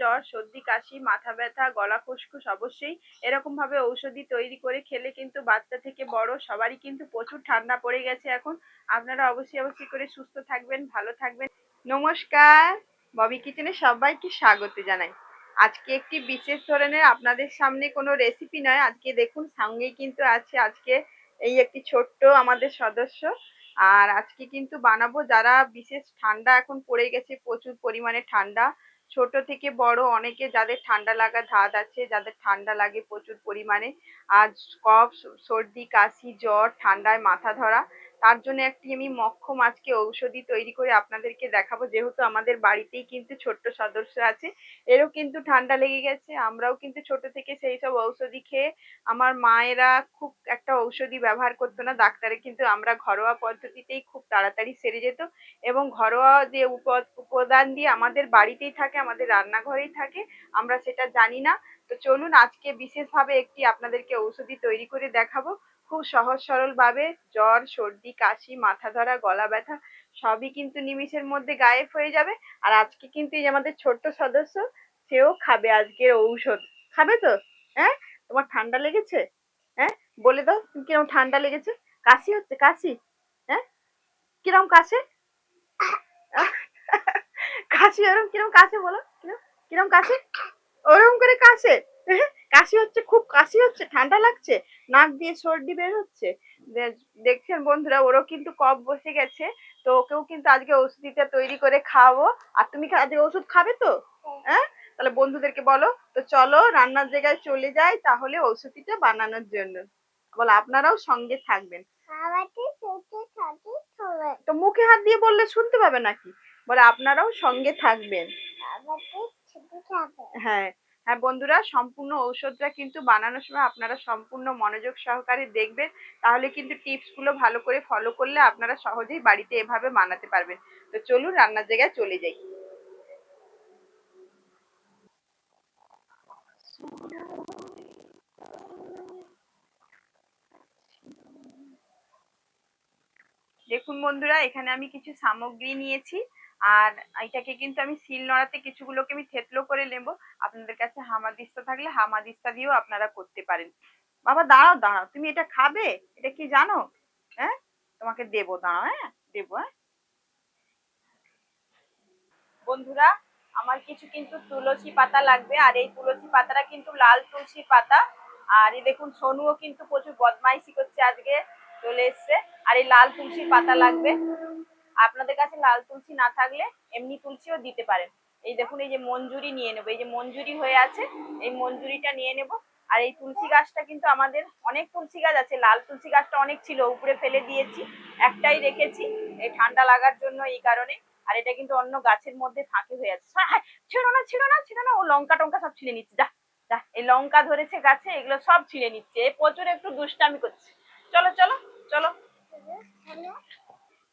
জ্বর, সর্দি, কাশি, মাথা ব্যথা, গলা খুসখুস অবশ্যই এরকম ভাবে ঔষধি তৈরি করে খেলে কিন্তু বাচ্চা থেকে বড় সবারই কিন্তু প্রচুর ঠান্ডা পড়ে গেছে এখন। আপনারা অবশ্যই অবশ্যই করে সুস্থ থাকবেন, ভালো থাকবেন। নমস্কার। ববি কিচেনে সবাইকে স্বাগত জানাই। আজকে একটি বিশেষ ধরনের আপনাদের সামনে কোনো রেসিপি নয়। আজকে দেখুন সঙ্গে কিন্তু আছে আজকে এই একটি ছোট্ট আমাদের সদস্য। আর আজকে কিন্তু বানাবো যারা বিশেষ ঠান্ডা এখন পড়ে গেছে, প্রচুর পরিমাণে ঠান্ডা। ছোট থেকে বড় অনেকে যাদের ঠান্ডা লাগা ধাত আছে, যাদের ঠান্ডা লাগে প্রচুর পরিমাণে। আজ কফ, সর্দি, কাশি, জ্বর, ঠান্ডায় মাথা ধরা তার জন্য একটি আমি মক্ষম আজকে ঔষধি তৈরি করে আপনাদেরকে দেখাবো। যেহেতু আমাদের বাড়িতেই কিন্তু ছোট্ট সদস্য আছে, এরও কিন্তু ঠান্ডা লেগে গেছে। আমরাও কিন্তু ছোট থেকে সেই সব ঔষধি খেয়ে আমার মায়েরা খুব একটা ঔষধি ব্যবহার করতো না। ডাক্তারে কিন্তু আমরা ঘরোয়া পদ্ধতিতেই খুব তাড়াতাড়ি সেরে যেত এবং ঘরোয়া যে উপ- উপাদান দিয়ে আমাদের বাড়িতেই থাকে, আমাদের রান্নাঘরেই থাকে, আমরা সেটা জানি না। তো চলুন আজকে বিশেষভাবে একটি আপনাদেরকে ঔষধি তৈরি করে দেখাবো। খুব সহজ সরল ভাবে জ্বর, সর্দি, কাশি, মাথা ধরা, গলা ব্যথা সবই কিন্তু নিমিষের মধ্যে গায়েব হয়ে যাবে। আর আজকে কিন্তু এই যে আমাদের ছোট্ট সদস্য, সেও খাবে আজকের ঔষধ। খাবে তো? হ্যাঁ? তোমার ঠান্ডা লেগেছে? হ্যাঁ? বলে দাও তুমি কীরকম ঠান্ডা লেগেছে? কাশি হচ্ছে? কাশি? হ্যাঁ? কিরম কাশে? কাশি, ওরম কিরম কাশে বলো? কিরম কিরম কাশে? ওরম করে কাশে? কাশি হচ্ছে খুব কাশি হচ্ছে ঠান্ডা লাগছে নাক দিয়ে সর্দি বের হচ্ছে। দেখছেন বন্ধুরা ওরও কিন্তু কফ বসে গেছে তো ওকেও কিন্তু আজকে ওষুধটা তৈরি করে খাওয়াবো। আর তুমি আজকে ওষুধ খাবে তো? হ্যাঁ? তাহলে বন্ধুদেরকে বলো তো চলো রান্নার জায়গায় চলে যাই তাহলে ওষুধটা বানানোর জন্য। বলো আপনারাও সঙ্গে থাকবেন। তো মুখে হাত দিয়ে বললে শুনতে পাবে নাকি? বলে আপনারাও সঙ্গে থাকবেন। হ্যাঁ হ্যাঁ বন্ধুরা, সম্পূর্ণ ঔষধটা কিন্তু বানানোর সময় আপনারা সম্পূর্ণ মনোযোগ সহকারে দেখবেন। তাহলে কিন্তু টিপসগুলো ভালো করে ফলো করলে আপনারা সহজেই বাড়িতে এভাবে বানাতে পারবেন। তো চলুন রান্নার জায়গায় চলে যাই। দেখুন বন্ধুরা, এখানে আমি কিছু সামগ্রী নিয়েছি। আর এটাকে কিন্তু আমি শিল নোড়াতে কিছুগুলোকে আমি থেতলো করে নেব। আপনাদের কাছে হামাদিস্তা থাকলে হামাদিস্তা দিয়েও আপনারা করতে পারেন। বাবা, দাঁড়াও দাঁড়াও, তুমি এটা খাবে? এটা কি জানো? হ্যাঁ? তোমাকে দেবো, দাঁড়াও হ্যাঁ? দেবো হ্যাঁ? বন্ধুরা, আমার কিছু কিন্তু তুলসী পাতা লাগবে, আর এই তুলসী পাতাটা কিন্তু লাল তুলসী পাতা। আর এই দেখুন, সোনুও কিন্তু প্রচুর বদমাইশি করছে আজকে, চলে এসছে। আর এই লাল তুলসী পাতা লাগবে। আপনাদের কাছে লাল তুলসী না থাকলে এমনি তুলসীও দিতে পারেন। এই দেখুন এই যে মঞ্জুরি নিয়ে নেব। এই যে মঞ্জুরি হয়ে আছে এই মঞ্জুরিটা নিয়ে নেব। আর এই তুলসী গাছটা কিন্তু আমাদের অনেক তুলসী গাছ আছে। লাল তুলসী গাছটা অনেক ছিল উপরে ফেলে দিয়েছি একটাই রেখেছি। এই ঠান্ডা লাগার জন্য এই কারণে। আর এটা কিন্তু অন্য গাছের মধ্যে ফাঁকে হয়ে আছে। হ্যাঁ, ছিঁড়ো না ছিঁড়ো না ছিঁড়ো না। ও লঙ্কা টঙ্কা সব ছিঁড়ে নিচ্ছে। যা যা এই লঙ্কা ধরেছে গাছে এগুলো সব ছিঁড়ে নিচ্ছে। প্রচুর একটু দুষ্টামি করছে। চলো চলো চলো।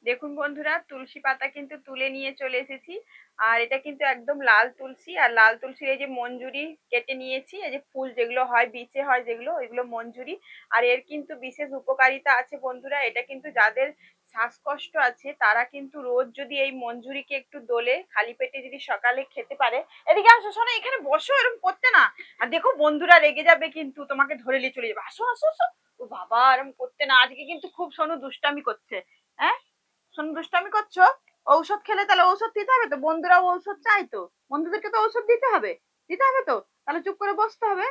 দেখুন বন্ধুরা, তুলসী পাতা কিন্তু তুলে নিয়ে চলে এসেছি। আর এটা কিন্তু একদম লাল তুলসী। আর লাল তুলসীর এই যে মঞ্জুরি কেটে নিয়েছি, এই যে ফুল যেগুলো হয় বিচে হয় যেগুলো, ওইগুলো মঞ্জুরি। আর এর কিন্তু বিশেষ উপকারিতা আছে বন্ধুরা, এটা কিন্তু যাদের শ্বাসকষ্ট আছে, তারা কিন্তু রোজ যদি এই মঞ্জুরিকে একটু দোলে, খালি পেটে যদি সকালে খেতে পারে, এদিকে আসো, শোনো, এখানে বসো এরকম করতে না। আর দেখো বন্ধুরা, রেগে যাবে কিন্তু, তোমাকে ধরে নিয়ে চলে যাবে। আসো আসো আসো। ও বাবা এরকম করতে না। আজকে কিন্তু খুব সোনু দুষ্টামি করছে হ্যাঁ? শোনো দুষ্টামি করছ ঔষধ খেলে তাহলে ঔষধ দিতে হবে তো? বন্ধুরা ঔষধ চাই তো। বন্ধুদেরকে তো ঔষধ দিতে হবে। দিতে হবে তো? তাহলে চুপ করে বসতে হবে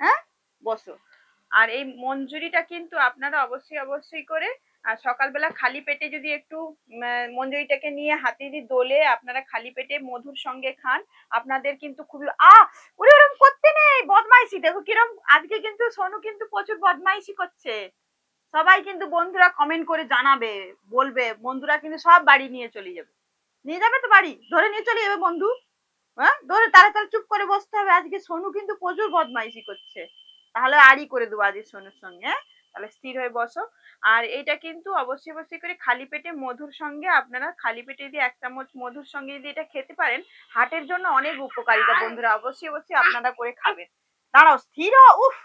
হ্যাঁ? বসো। আর এই মঞ্জুরিটা কিন্তু আপনারা অবশ্যই অবশ্যই করে, আর সকালবেলা খালি পেটে যদি একটু মঞ্জুরিটাকে নিয়ে হাতে দিয়ে দোলে আপনারা খালি পেটে মধুর সঙ্গে খান, আপনাদের কিন্তু খুবই আ ওরে ওরম করতে নেই, বদমাইশি। দেখো কিরম, আজকে কিন্তু সোনু কিন্তু প্রচুর বদমাইশি করছে। সবাই কিন্তু বন্ধুরা কমেন্ট করে জানাবে, বলবে, বন্ধুরা কিন্তু সব বাড়ি নিয়ে চলে যাবে। নিয়ে যাবে তো বাড়ি? ধরে নিয়ে চলে যাবে বন্ধু? হ্যাঁ? ধরে তাড়াতাড়ি চুপ করে বসতে হবে। আজকে সোনু কিন্তু প্রচুর বদমাইশি করছে। তাহলে আরই করে দেবো আজকে সোনুর সঙ্গে হ্যাঁ? তাহলে স্থির হয়ে বসো। আর এটা কিন্তু অবশ্যই অবশ্যই করে খালি পেটে মধুর সঙ্গে আপনারা খালি পেটে যদি এক চামচ মধুর সঙ্গে যদি এটা খেতে পারেন হার্টের জন্য অনেক উপকারিতা বন্ধুরা। অবশ্যই অবশ্যই আপনারা করে খাবেন। দাঁড়াও, স্থির উফ!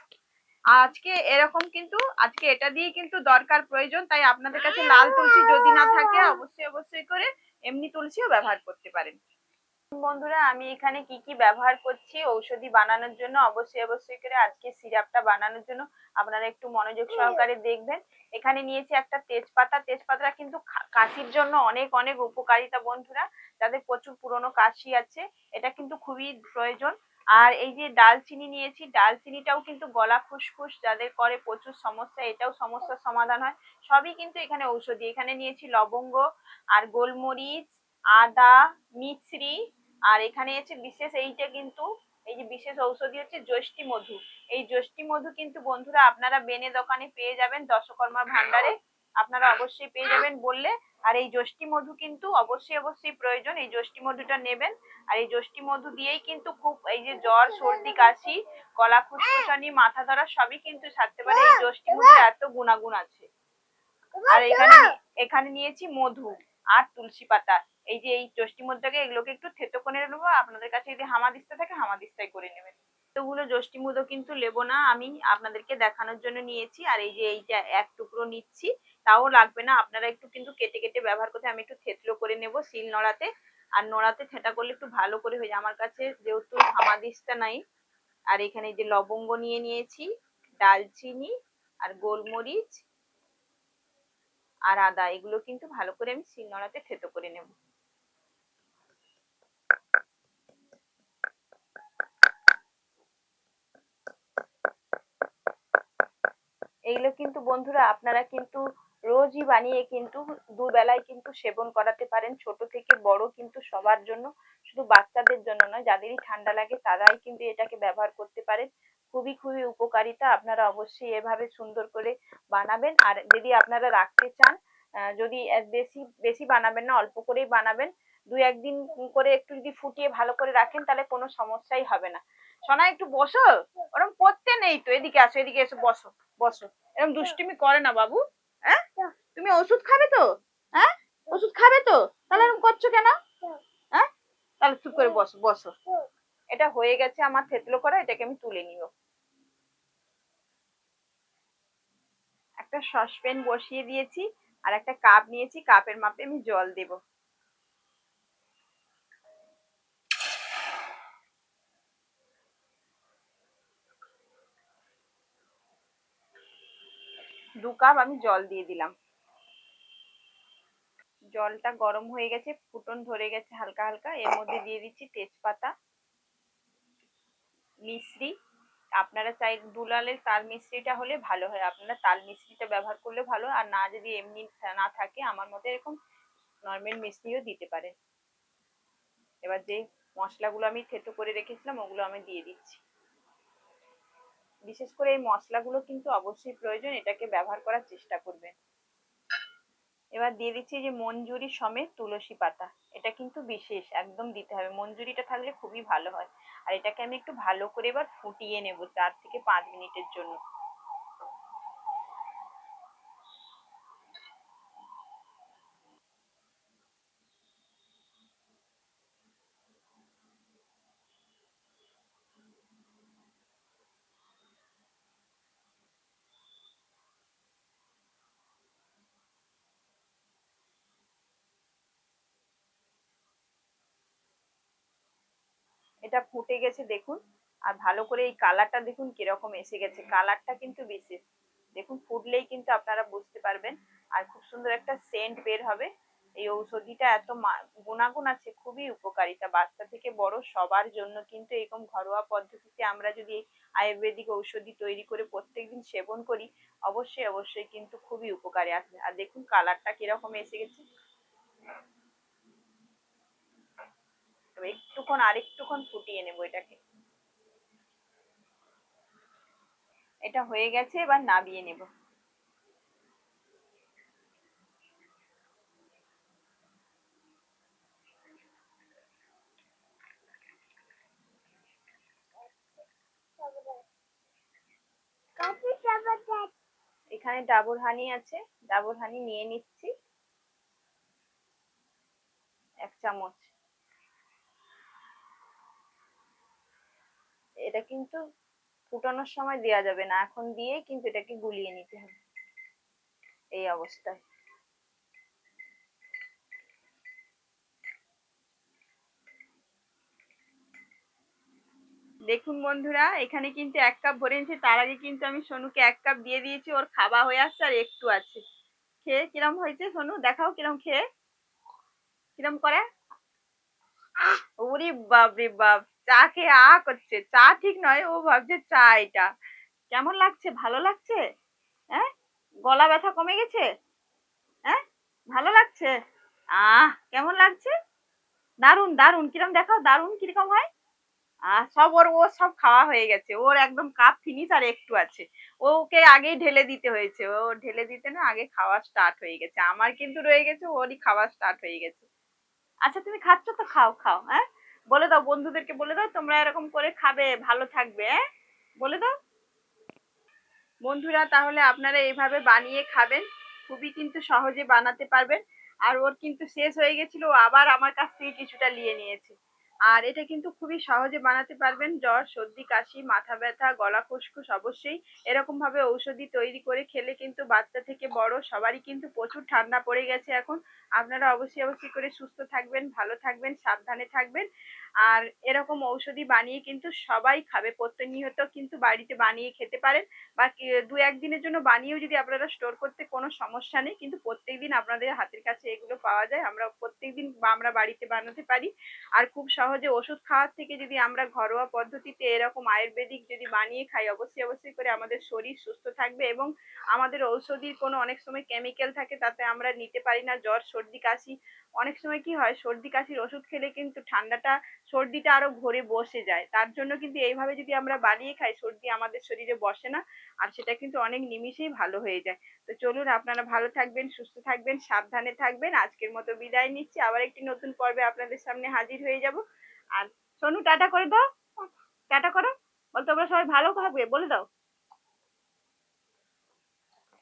আজকে এরকম কিন্তু আজকে এটা দিয়ে কিন্তু দরকার প্রয়োজন তাই আপনাদের কাছে লাল তুলসী যদি না থাকে অবশ্যই অবশ্যই করে এমনি তুলসীও ব্যবহার করতে পারেন। বন্ধুরা আমি এখানে কি কি ব্যবহার করছি ঔষধি বানানোর জন্য অবশ্যই অবশ্যই করে আজকে সিরাপটা বানানোর জন্য আপনারা একটু মনোযোগ সহকারে দেখবেন। এখানে নিয়েছি একটা তেজপাতা তেজপাতাটা কিন্তু কাশির জন্য অনেক অনেক উপকারিতা বন্ধুরা যাদের প্রচুর পুরনো কাশি আছে এটা কিন্তু খুবই প্রয়োজন। আর এই যে ডালচিনি নিয়েছি, ডালচিনিটাও কিন্তু গলা খুসখুস, যাদের করে প্রচুর সমস্যা, এটাও সমস্যার সমাধান হয়। সবই কিন্তু এখানে ঔষধি। এখানে নিয়েছি লবঙ্গ আর গোলমরিচ, আদা, মিছরি, আর এখানে আছে বিশেষ এইটা কিন্তু, এই যে বিশেষ ঔষধি হচ্ছে জ্যৈষ্ঠী মধু এই জ্যৈষ্ঠী মধু কিন্তু বন্ধুরা আপনারা বেনে দোকানে পেয়ে যাবেন দশকর্মা ভান্ডারে আপনারা অবশ্যই পেয়ে যাবেন বললে। আর এই জ্যৈষ্ঠী মধু কিন্তু অবশ্যই অবশ্যই প্রয়োজন। এই জ্যৈষ্ঠী মধুটা নেবেন। আর এই জ্যৈষ্ঠী মধু দিয়েই কিন্তু খুব এই যে জ্বর, সর্দি, কাশি গলা খুসখুসানি মাথা ধরা সবই কিন্তু সারতে পারে। এই জ্যৈষ্ঠী মধুর এত গুণাগুণ আছে। আর এখানে এখানে নিয়েছি মধু আর তুলসী পাতা। এই যে এই জ্যৈষ্ঠী মধুটাকে এগুলোকে একটু থেতো করে নেব। আপনাদের কাছে যদি হামাদিস্তা থাকে, হামাদিস্তাই করে নেবেন। এতগুলো জ্যৈষ্ঠী মধু কিন্তু নেব না। আমি আপনাদেরকে দেখানোর জন্য নিয়েছি। আর এই যে এইটা এক টুকরো নিচ্ছি। তাও লাগবে না। আপনারা একটু কিন্তু কেটে কেটে ব্যবহার করতে আমি একটু থেতলো করে নেব শিল নোড়াতে। আর নোড়াতে থেঁটা করলে একটু ভালো করে হয়ে যায়। আমার কাছে যেহেতু হামাদিস্তা নাই, আর এখানে যে লবঙ্গ নিয়ে নিয়েছি, ডালচিনি আর গোলমরিচ আর আদা, এগুলো কিন্তু ভালো করে আমি শিলনোড়াতে থেতো করে নেব। এইগুলো কিন্তু বন্ধুরা, আপনারা কিন্তু রোজই বানিয়ে কিন্তু দুবেলায় কিন্তু সেবন করাতে পারেন। ছোট থেকে বড় কিন্তু সবার জন্য শুধু বাচ্চাদের জন্য নয়, যাদেরই ঠান্ডা লাগে তারাই কিন্তু এটাকে ব্যবহার করতে পারেন। খুবই খুবই উপকারিতা। আপনারা অবশ্যই এভাবে সুন্দর করে বানাবেন। আর যদি আপনারা রাখতে চান যদি বেশি বেশি বানাবেন না, অল্প করেই বানাবেন, দু একদিন করে একটু যদি ফুটিয়ে ভালো করে রাখেন, তাহলে কোনো সমস্যাই হবে না। সোনা, একটু বসো। ওরকম পড়তে নেই তো। এদিকে আসো, এদিকে এসো, বসো বসো। এরকম দুষ্টুমি করে না বাবু। হ্যাঁ? তুমি ওষুধ খাবে তো? হ্যাঁ? ওষুধ খাবে তো? তাহলে এরকম করছ কেন? হ্যাঁ? তাহলে চুপ করে বসো বসো। এটা হয়ে গেছে আমার থেতলো করা এটাকে আমি তুলে নিব। একটা সসপ্যান বসিয়ে দিয়েছি আর একটা কাপ নিয়েছি কাপের মাপে আমি জল দেব। দু কাপ আমি জল দিয়ে দিলাম। জলটা গরম হয়ে গেছে, ফুটন ধরে গেছে হালকা হালকা। এর মধ্যে দিয়ে দিচ্ছি তেজপাতা, মিশ্রি। আপনারা চাই দুলালের তাল মিশ্রিটা হলে ভালো হয়। আপনারা তাল মিশ্রিটা ব্যবহার করলে ভালো আর না যদি এমনি না থাকে, আমার মতে এরকম নর্মাল মিশ্রিও দিতে পারেন। এবার যে মশলাগুলো আমি থেতো করে রেখেছিলাম, ওগুলো আমি দিয়ে দিচ্ছি। বিশেষ করে এই মশলাগুলো কিন্তু অবশ্যই প্রয়োজন, এটাকে ব্যবহার করার চেষ্টা করবেন। এবার দিয়ে দিচ্ছি যে মঞ্জুরি সমেত তুলসী পাতা, এটা কিন্তু বিশেষ, একদম দিতে হবে। মঞ্জুরিটা থাকলে খুবই ভালো হয়। আর এটাকে আমি একটু ভালো করে এবার ফুটিয়ে নেব চার থেকে পাঁচ মিনিটের জন্য। এটা ফুটে গেছে দেখুন। আর ভালো করে এই কালারটা দেখুন কীরকম এসে গেছে। কালারটা কিন্তু বিশেষ। দেখুন, ফুটলেই কিন্তু আপনারা বুঝতে পারবেন। আর খুব সুন্দর একটা সেন্ট বের হবে। এই ঔষধিটা এত গুণাগুণ আছে, খুবই উপকারিতা। বাচ্চা থেকে বড় সবার জন্য কিন্তু এরকম ঘরোয়া পদ্ধতিতে আমরা যদি আয়ুর্বেদিক ঔষধি তৈরি করে প্রত্যেকদিন সেবন করি, অবশ্যই অবশ্যই কিন্তু খুবই উপকারী আসবে। আর দেখুন, কালারটা কীরকম এসে গেছে। একটুক্ষণ আরেকটুক্ষণ ফুটিয়ে নেব এটাকে। এটা হয়ে গেছে এবার নাবিয়ে নেব। এখানে ডাবর হানি আছে ডাবর হানি নিয়ে নিচ্ছি। এক চামচ এটা কিন্তু ফুটানোর সময় দেওয়া যাবে না। এখন দিয়েই কিন্তু এটাকে গুলিয়ে নিতে হবে। এই অবস্থায়। দেখুন বন্ধুরা, এখানে কিন্তু এক কাপ ভরে নিয়েছে। তার আগে কিন্তু আমি সোনুকে এক কাপ দিয়ে দিয়েছি। ওর খাওয়া হয়ে আসছে আর একটু আছে। খেয়ে কিরম হয়েছে সোনু? দেখাও কিরম খেয়ে। কিরম করে? ওরে বাপ রে বাপ! চা খেয়ে আ করছে। চা ঠিক নয়, ও ভাবছে চা এটা কেমন লাগছে? ভালো লাগছে? হ্যাঁ গলা ব্যথা কমে গেছে? হ্যাঁ ভালো লাগছে? আহ, কেমন লাগছে? দারুণ দারুণ কিরম দেখাও? দারুণ কীরকম হয়? আহ, সব ওর ও সব খাওয়া হয়ে গেছে। ওর একদম কাপ ফিনিশ আর একটু আছে। ওকে আগেই ঢেলে দিতে হয়েছে। ও ঢেলে দিতে না আগে খাওয়া স্টার্ট হয়ে গেছে। আমার কিন্তু রয়ে গেছে, ওরই খাওয়া স্টার্ট হয়ে গেছে। আচ্ছা তুমি খাচ্ছ তো? খাও খাও। হ্যাঁ বলে দাও, বন্ধুদেরকে বলে দাও, তোমরা এরকম করে খাবে, ভালো থাকবে হ্যাঁ? বলে দাও। বন্ধুরা, তাহলে আপনারা এইভাবে বানিয়ে খাবেন, খুবই কিন্তু সহজে বানাতে পারবেন। আর ওর কিন্তু শেষ হয়ে গেছিল আবার আমার কাছ থেকে কিছুটা নিয়ে নিয়েছে। আর এটা কিন্তু খুবই সহজে বানাতে পারবেন। জ্বর, সর্দি, কাশি, মাথা ব্যথা, গলা খুসখুস অবশ্যই। এরকম ভাবে ঔষধি তৈরি করে খেলে কিন্তু বাচ্চা থেকে বড় সবারই কিন্তু প্রচুর ঠান্ডা পড়ে গেছে এখন। আপনারা অবশ্যই অবশ্যই করে সুস্থ থাকবেন, ভালো থাকবেন, সাবধানে থাকবেন। আর এরকম ঔষধি বানিয়ে কিন্তু সবাই খাবে। প্রতিনিয়ত কিন্তু বাড়িতে বানিয়ে খেতে পারেন। বা দু একদিনের জন্য বানিয়েও যদি আপনারা স্টোর করতে কোনো সমস্যা নেই, কিন্তু প্রত্যেকদিন আপনাদের হাতের কাছে এগুলো পাওয়া যায়। আমরা প্রত্যেকদিন আমরা বাড়িতে বানাতে পারি। আর খুব সহজে ওষুধ খাওয়ার থেকে যদি আমরা ঘরোয়া পদ্ধতিতে এরকম আয়ুর্বেদিক যদি বানিয়ে খাই, অবশ্যই অবশ্যই করে আমাদের শরীর সুস্থ থাকবে এবং আমাদের ঔষধির কোনো অনেক সময় কেমিক্যাল থাকে, তাতে আমরা নিতে পারি না। জ্বর, সর্দি, কাশি। অনেক সময় কি হয়, সর্দি, কাশির ওষুধ খেলে কিন্তু ঠান্ডাটা সর্দিটা আরও ঘরে বসে যায়। তার জন্য কিন্তু এইভাবে যদি আমরা বানিয়ে খাই, সর্দি আমাদের শরীরে বসে না, আর সেটা কিন্তু অনেক নিমিষেই ভালো হয়ে যায়। তো চলুন, আপনারা ভালো থাকবেন, সুস্থ থাকবেন, সাবধানে থাকবেন। আজকের মতো বিদায় নিচ্ছি। আবার একটি নতুন পর্বে আপনাদের সামনে হাজির হয়ে যাব। আর সোনু, টাটা করে দাও। টাটা করো। বল, তোমরা সবাই ভালো থাকবে, বলে দাও।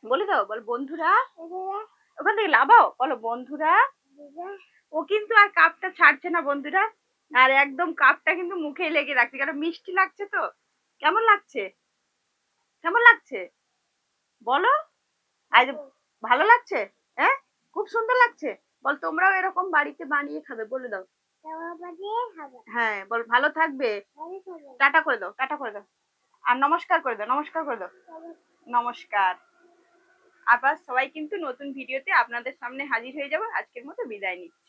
বলে দাও, বল, বন্ধুরা। ওখান থেকে লাভাও বলো, বন্ধুরা। ও কিন্তু আর কাপটা ছাড়ছে না, বন্ধুরা। আর একদম কাপটা কিন্তু মুখে লেগে রাখছে কারণ মিষ্টি লাগছে তো? কেমন লাগছে? কেমন লাগছে? বলো। আজ ভালো লাগছে? হ্যাঁ? খুব সুন্দর লাগছে? বল, তোমরাও এরকম বাড়িতে বানিয়ে খাবে, বলে দাও। হ্যাঁ বল, ভালো থাকবে। টাটা করে দাও, টাটা করে দাও। আর নমস্কার করে দাও, নমস্কার করে দাও। নমস্কার। আবার সবাই কিন্তু নতুন ভিডিওতে আপনাদের সামনে হাজির হয়ে যাব। আজকের মতো বিদায় নিচ্ছি।